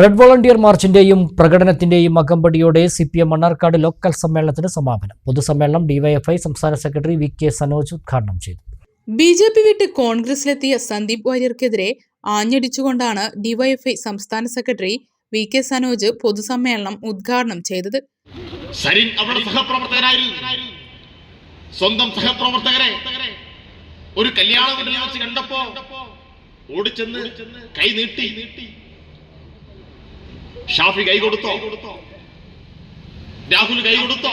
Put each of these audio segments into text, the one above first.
Red volunteer മാർച്ചിന്റെയും പ്രകടനത്തിന്റെയും അകമ്പടിയോടെ C P M Mannarkkad local സമ്മേളനത്തിന് സമാപനം. പൊതുസമ്മേളനം ഡിവൈഎഫ്ഐ സംസ്ഥാന സെക്രട്ടറി വി കെ സനോജ് ഉദ്ഘാടനം ചെയ്തു. ബി ജെ പി വിട്ട് കോൺഗ്രസിലെത്തിയ സന്ദീപ് വാര്യർക്കെതിരെ ആഞ്ഞടിച്ചുകൊണ്ടാണ് ഡിവൈഎഫ്ഐ സംസ്ഥാന സെക്രട്ടറി വി കെ സനോജ് പൊതുസമ്മേളനം ഉദ്ഘാടനം ചെയ്തത്. സരിൻ അവരുടെ സഹപ്രവർത്തകനായിരുന്നു. സ്വന്തം സഹപ്രവർത്തകരെ ഒരു കല്യാണ വീട്ടിൽ വെച്ച് കണ്ടപ്പോ ഓടിച്ചെന്ന് കൈ നീട്ടി. ഷാഫി കൈ കൊടുത്തോ? രാഹുൽ കൈ കൊടുത്തോ?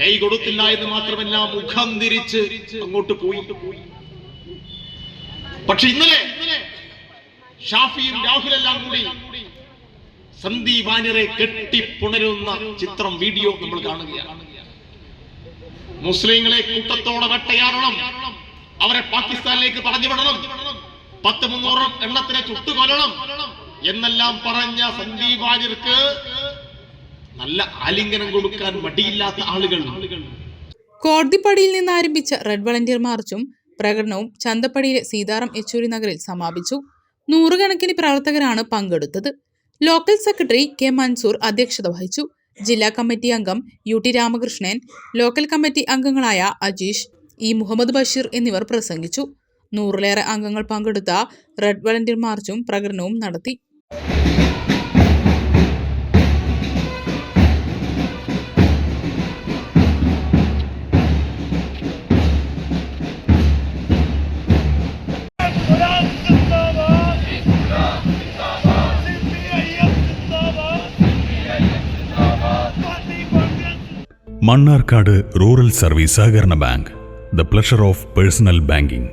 കൈ കൊടുത്തില്ല എന്ന് മാത്രമല്ല മുഖം തിരിച്ച് അങ്ങോട്ട് പോയി. പക്ഷെ ഇന്നലെ ഷാഫിയും രാഹുലെല്ലാം കൂടി സന്ദീപ് കെട്ടി കെട്ടിപ്പുണരുന്ന ചിത്രം വീഡിയോ നമ്മൾ കാണുകയാണ്. മുസ്ലിങ്ങളെ കൂട്ടത്തോടെ വെട്ടയാറണം അവരെ പാകിസ്ഥാനിലേക്ക് പറഞ്ഞു വിടണം. പത്ത് മുന്നൂറ് എണ്ണത്തിനെ ചുട്ടുകൊല്ലണം. എന്നെല്ലാം പറഞ്ഞ സന്ദീപ് നല്ല ആലിംഗനം കൊടുക്കാൻ മടിയില്ലാത്ത ആളുകൾ കോടതിപ്പടിയിൽ നിന്ന് ആരംഭിച്ച റെഡ് വളണ്ടിയർ മാർച്ചും പ്രകടനവും ചന്തപ്പടിയിലെ സീതാറാം യെച്ചൂരി നഗറിൽ സമാപിച്ചു. നൂറുകണക്കിന് പ്രവർത്തകരാണ് പങ്കെടുത്തത്. ലോക്കൽ സെക്രട്ടറി കെ മൻസൂർ അധ്യക്ഷത വഹിച്ചു. ജില്ലാ കമ്മിറ്റി അംഗം U T Ramakrishnan local committee അംഗങ്ങളായ അജീഷ് ഇ മുഹമ്മദ് ബഷീർ എന്നിവർ പ്രസംഗിച്ചു. നൂറിലേറെ അംഗങ്ങൾ പങ്കെടുത്ത റെഡ് വളണ്ടിയർ മാർച്ചും പ്രകടനവും നടത്തി. Mannarkkad rural service சகரண bank the pleasure of personal banking